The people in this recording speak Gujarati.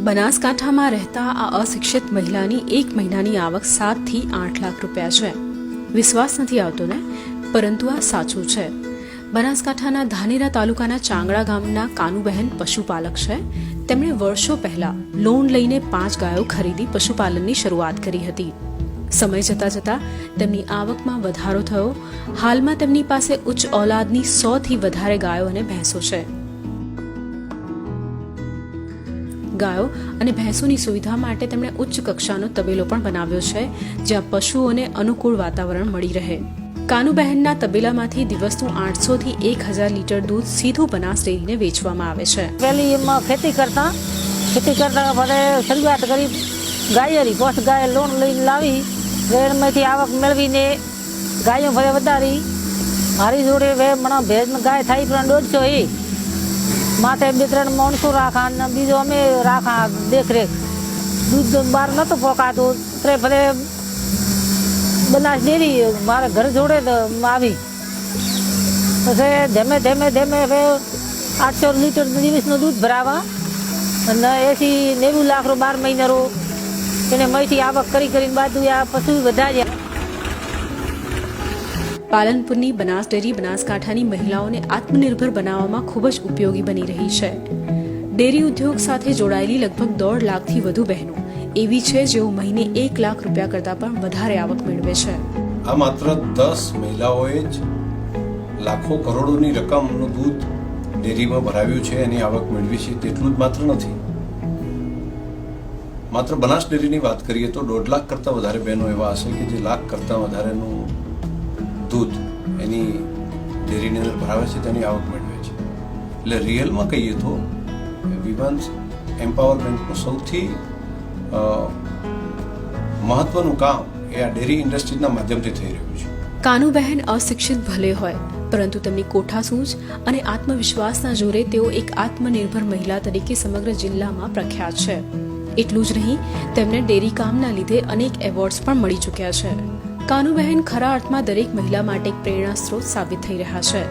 બનાસકાંઠામાં રહેતા આ અશિક્ષિત મહિલાની એક મહિનાની આવક સાતથી આઠ લાખ રૂપિયા છે. વિશ્વાસ નથી આવતો ને, પરંતુ આ સાચું છે. બનાસકાંઠાના ધાનેરા તાલુકાના ચાંગડા ગામના કાનુબહેન પશુપાલક છે. તેમણે વર્ષો પહેલા લોન લઈને પાંચ ગાયો ખરીદી પશુપાલનની શરૂઆત કરી હતી. સમય જતાં જતાં તેમની આવકમાં વધારો થયો. હાલમાં તેમની પાસે ઉચ્ચ ઓલાદની સોથી વધારે ગાયો અને ભેંસો છે. ગાયો અને ભેંસોની સુવિધા માટે તેમણે ઉચ્ચ કક્ષાનો તબેલો પણ બનાવ્યો છે, જ્યાં પશુઓને અનુકૂળ વાતાવરણ મળી રહે. કાનુબહેનના તબેલામાંથી દિવસનું આઠસો થી એક હજાર લીટર દૂધ સીધું બનાસ ડેરીને વેચવામાં આવે છે. પહેલી ખેતી કરતા ખેતી કરતા ભલે શરૂઆત કરી, ગાયરી પોસ્ટ ગાય લોન લઈને લાવી એમાંથી આવક મેળવીને ગાયો ભલે વધારી મારી જોડે વે મને ભેજ ગાય થાય પણ દોઢસો એ. માથે બે ત્રણ માણસો રાખા અને બીજો અમે રાખા દેખરેખ. દૂધ બહાર નહોતું પોકાતું. તે ફરે બનાસ ડેરી મારા ઘર જોડે જ આવી. પછી ધીમે ધીમે ધીમે હવે આઠસો લીટર દિવસનું દૂધ ભરાવા અને એસી નેવું લાખ બાર મહિનારો એને મહીથી આવક કરી કરીને બાજુ આ પશુ વધાર્યા. પાલનપુરની બનાસ ડેરી, બનાસકાંઠાની મહિલાઓને આત્મનિર્ભર બનાવવામાં ખૂબ જ ઉપયોગી બની રહી છે. ડેરી ઉદ્યોગ સાથે જોડાયેલી લગભગ દોઢ લાખથી વધુ બહેનો. એવી છે જેઓ મહિને એક લાખ રૂપિયા કરતાં પણ વધારે આવક મેળવે છે. આ માત્ર દસ મહિલાઓએ જ લાખો કરોડોની રકમનું દૂધ ડેરીમાં ભરાવ્યું છે, એની આવક મેળવી છે, તેટલું જ માત્ર નથી. માત્ર બનાસ ડેરીની વાત કરીએ તો દોઢ લાખ કરતાં વધારે બહેનો એવા હશે કે જે લાખ કરતાં વધારેનું દૂધ એની ડેરીની અંદર ભરાવે છે, તેની આવક મેળવે છે. એટલે રિયલમાં કહીએ તો વિમેન્સ એમ્પાવરમેન્ટનું સૌથી મહત્વનું કામ એ આ ડેરી ઇન્ડસ્ટ્રીના માધ્યમથી થઈ રહ્યું છે. કાનુબહેન અશિક્ષિત ભલે હોય, પરંતુ તેમની કોઠાસૂઝ અને આત્મવિશ્વાસના જોરે તેઓ એક આત્મનિર્ભર મહિલા તરીકે સમગ્ર જિલ્લામાં પ્રખ્યાત છે. એટલું જ નહીં, તેમને ડેરી કામના લીધે અનેક એવોર્ડ્સ પણ મળી ચૂક્યા છે. કાનુબહેન ખરા અર્થમાં દરેક મહિલા માટે એક પ્રેરણા સ્ત્રોત સાબિત થઈ રહ્યા છે.